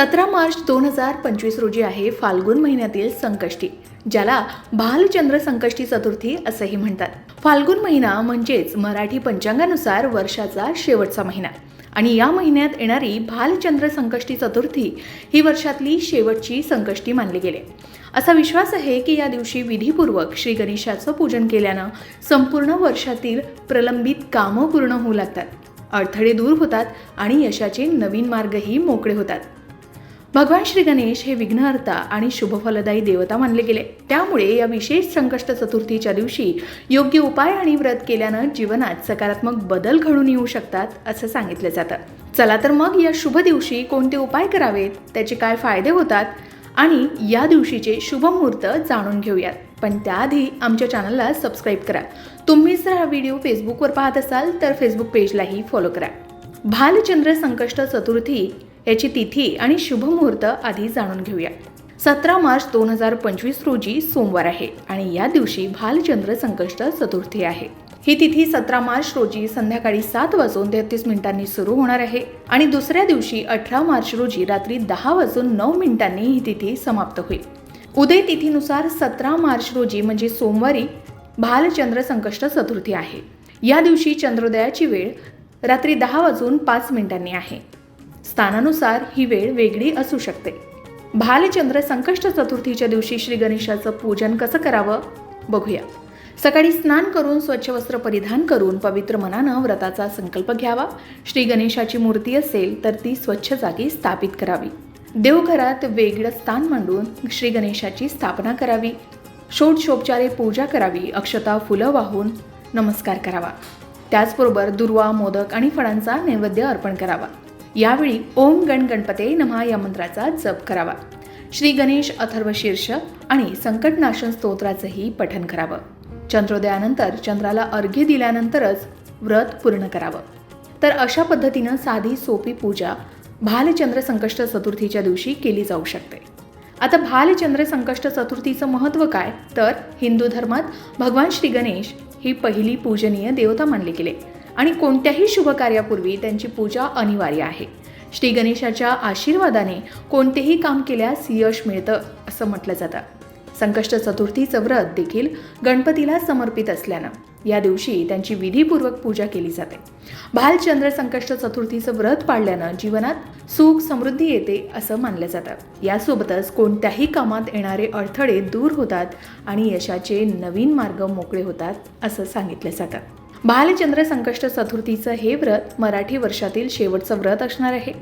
सतरा मार्च दोन हजार पंचवीस रोजी आहे फाल्गुन महिन्यातील संकष्टी ज्याला भालचंद्र संकष्टी चतुर्थी असंही म्हणतात. फाल्गुन महिना म्हणजेच मराठी पंचांगानुसार वर्षाचा शेवटचा महिना. आणि या महिन्यात येणारी भालचंद्र संकष्टी चतुर्थी ही वर्षातली शेवटची संकष्टी मानली गेली. असा विश्वास आहे की या दिवशी विधीपूर्वक श्री गणेशाचं पूजन केल्यानं संपूर्ण वर्षातील प्रलंबित कामं पूर्ण होऊ लागतात. अडथळे दूर होतात आणि यशाचे नवीन मार्गही मोकळे होतात. भगवान श्री गणेश हे विघ्नहर्ता आणि शुभफलदायी देवता मानले गेले. त्यामुळे या विशेष संकष्ट चतुर्थीच्या दिवशी योग्य उपाय आणि व्रत केल्यानं जीवनात सकारात्मक बदल घडून येऊ शकतात असं सांगितलं जातं. चला तर मग या शुभ दिवशी कोणते उपाय करावेत? त्याचे काय फायदे होतात? आणि या दिवशीचे शुभ मुहूर्त जाणून घेऊयात. पण त्याआधी आमच्या चॅनलला सबस्क्राईब करा. तुम्ही जर हा व्हिडिओ फेसबुकवर पाहत असाल तर फेसबुक पेजलाही फॉलो करा. भालचंद्र संकष्ट चतुर्थी याची तिथी आणि शुभ मुहूर्त आधी जाणून घेऊया. सतरा मार्च दोन हजार पंचवीस रोजी सोमवार आहे आणि या दिवशी भालचंद्र संकष्ट चतुर्थी आहे. ही तिथी सतरा मार्च रोजी संध्याकाळी सात वाजून तेहतीस मिनिटांनी सुरू होणार आहे आणि दुसऱ्या दिवशी अठरा मार्च रोजी रात्री दहा वाजून नऊ मिनिटांनी ही तिथी समाप्त होईल. उदय तिथीनुसार सतरा मार्च रोजी म्हणजे सोमवारी भालचंद्र संकष्ट चतुर्थी आहे. या दिवशी चंद्रोदयाची वेळ रात्री दहा वाजून पाच मिनिटांनी आहे. स्थानानुसार ही वेळ वेगळी असू शकते. भालचंद्र संकष्ट चतुर्थीच्या दिवशी श्री गणेशाचं पूजन कसं करावं? बघूया. सकाळी स्नान करून स्वच्छ वस्त्र परिधान करून पवित्र मनानं व्रताचा संकल्प घ्यावा. श्री गणेशाची मूर्ती असेल तर ती स्वच्छ जागी स्थापित करावी. देवघरात वेगळं स्थान मांडून श्री गणेशाची स्थापना करावी. षोडशोपचारे पूजा करावी अक्षता फुलं वाहून नमस्कार करावा. त्याचबरोबर दुर्वा मोदक आणि फळांचा नैवेद्य अर्पण करावा. यावेळी ओम गण गणपते नमा या मंत्राचा जप करावा. श्री गणेश अथर्व शीर्ष आणि संकटनाशन स्तोत्राचंही पठन करावं. चंद्रोदयानंतर चंद्राला अर्घ्य दिल्यानंतरच व्रत पूर्ण करावं. तर अशा पद्धतीनं साधी सोपी पूजा भालचंद्र संकष्ट चतुर्थीच्या दिवशी केली जाऊ शकते. आता भालचंद्र संकष्ट चतुर्थीचं महत्त्व काय? तर हिंदू धर्मात भगवान श्री गणेश ही पहिली पूजनीय देवता मानली गेले. आणि कोणत्याही शुभकार्यापूर्वी त्यांची पूजा अनिवार्य आहे. श्री गणेशाच्या आशीर्वादाने कोणतेही काम केल्यास यश मिळतं असं म्हटलं जातं. संकष्ट चतुर्थीचं व्रत देखील गणपतीला समर्पित असल्यानं या दिवशी त्यांची विधीपूर्वक पूजा केली जाते. भालचंद्र संकष्ट चतुर्थीचं व्रत पाळल्यानं जीवनात सुख समृद्धी येते असं मानलं जातं. यासोबतच कोणत्याही कामात येणारे अडथळे दूर होतात आणि यशाचे नवीन मार्ग मोकळे होतात असं सांगितलं जातं. भालचंद्र संकष्ट चतुर्थीचं हे व्रत मराठी वर्षातील शेवटचं व्रत असणार आहे.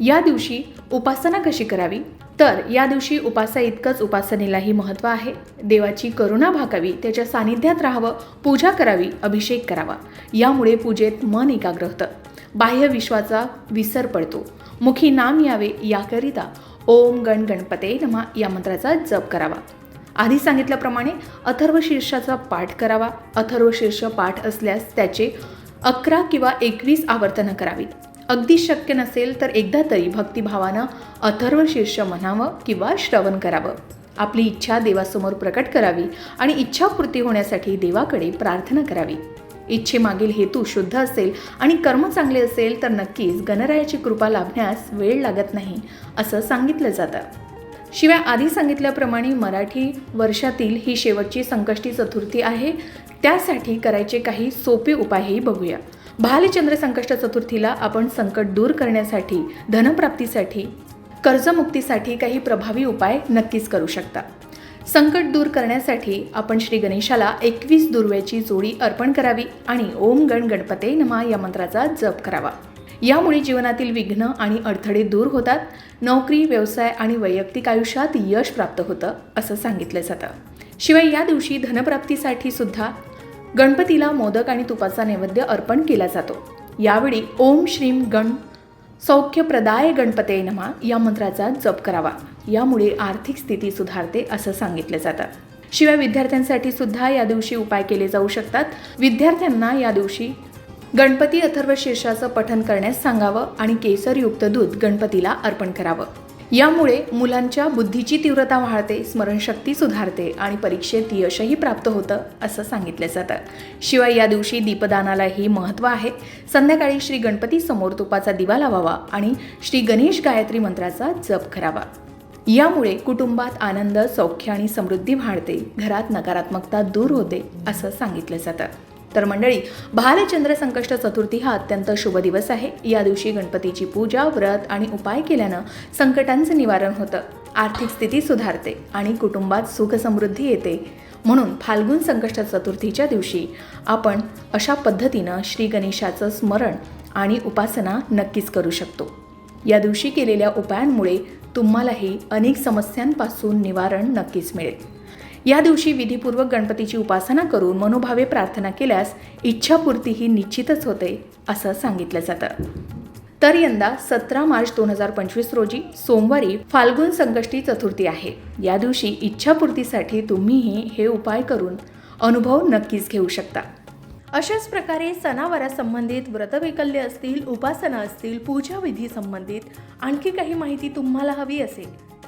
या दिवशी उपासना कशी करावी? तर या दिवशी उपासा इतकंच उपासनेलाही महत्त्व आहे. देवाची करुणा भाकावी त्याच्या सानिध्यात राहावं पूजा करावी अभिषेक करावा. यामुळे पूजेत मन एकाग्र होतं. बाह्य विश्वाचा विसर पडतो. मुखी नाम यावे याकरिता ओम गण गणपते नमा या मंत्राचा जप करावा. आधी सांगितल्याप्रमाणे अथर्व शीर्षाचा पाठ करावा. अथर्व शीर्ष पाठ असल्यास त्याचे अकरा किंवा एकवीस आवर्तनं करावीत. अगदी शक्य नसेल तर एकदा तरी भक्तिभावानं अथर्व शीर्ष म्हणावं किंवा श्रवण करावं. आपली इच्छा देवासमोर प्रकट करावी आणि इच्छापूर्ती होण्यासाठी देवाकडे प्रार्थना करावी. इच्छेमागील हेतू शुद्ध असेल आणि कर्म चांगले असेल तर नक्कीच गणरायाची कृपा लाभण्यास वेळ लागत नाही असं सांगितलं जातं. शिवाय आधी सांगितल्याप्रमाणे मराठी वर्षातील ही शेवटची संकष्टी चतुर्थी आहे. त्यासाठी करायचे काही सोपे उपायही बघूया. भालचंद्र संकष्ट चतुर्थीला आपण संकट दूर करण्यासाठी धनप्राप्तीसाठी कर्जमुक्तीसाठी काही प्रभावी उपाय नक्कीच करू शकता. संकट दूर करण्यासाठी आपण श्री गणेशाला एकवीस दुर्व्याची जोडी अर्पण करावी आणि ओम गण गणपते नमा या मंत्राचा जप करावा. यामुळे जीवनातील विघ्न आणि अडथळे दूर होतात. नोकरी व्यवसाय आणि वैयक्तिक आयुष्यात यश प्राप्त होतं असं सांगितलं जातं. शिवाय या दिवशी धनप्राप्तीसाठी सुद्धा गणपतीला मोदक आणि तुपाचा नैवेद्य अर्पण केला जातो. यावेळी ओम श्रीम गण सौख्यप्रदाय गणपते नमा या मंत्राचा जप करावा. यामुळे आर्थिक स्थिती सुधारते असं सांगितलं जातं. शिवाय विद्यार्थ्यांसाठी सुद्धा या दिवशी उपाय केले जाऊ शकतात. विद्यार्थ्यांना या दिवशी गणपती अथर्व शीर्षाचं पठन करण्यास सांगावं आणि केसरयुक्त दूध गणपतीला अर्पण करावं. यामुळे मुलांच्या बुद्धीची तीव्रता वाढते स्मरणशक्ती सुधारते आणि परीक्षेत यशही प्राप्त होतं असं सांगितलं जातं. शिवाय या दिवशी दीपदानालाही महत्त्व आहे. संध्याकाळी श्री गणपती समोर तुपाचा दिवा लावावा आणि श्री गणेश गायत्री मंत्राचा जप करावा. यामुळे कुटुंबात आनंद सौख्य आणि समृद्धी वाढते घरात नकारात्मकता दूर होते असं सांगितलं जातं. तर मंडळी भालचंद्र संकष्ट चतुर्थी हा अत्यंत शुभ दिवस आहे. या दिवशी गणपतीची पूजा व्रत आणि उपाय केल्यानं संकटांचं निवारण होतं. आर्थिक स्थिती सुधारते आणि कुटुंबात सुख समृद्धी येते. म्हणून फाल्गुन संकष्ट चतुर्थीच्या दिवशी आपण अशा पद्धतीनं श्री गणेशाचं स्मरण आणि उपासना नक्कीच करू शकतो. या दिवशी केलेल्या उपायांमुळे तुम्हालाही अनेक समस्यांपासून निवारण नक्कीच मिळेल. या दिवशी विधीपूर्वक गणपतीची उपासना करून मनोभावे प्रार्थना केल्यास इच्छापूर्ती ही निश्चितच होते असं सांगितलं जातं. तर यंदा सतरा मार्च दोन हजार पंचवीस रोजी सोमवारी फाल्गुन संकष्टी चतुर्थी आहे. या दिवशी इच्छापूर्तीसाठी तुम्हीही हे उपाय करून अनुभव नक्कीच घेऊ शकता. अशाच प्रकारे सणावारासंबंधित व्रतवैकल्य असतील उपासना असतील पूजाविधी संबंधित आणखी काही माहिती तुम्हाला हवी असेल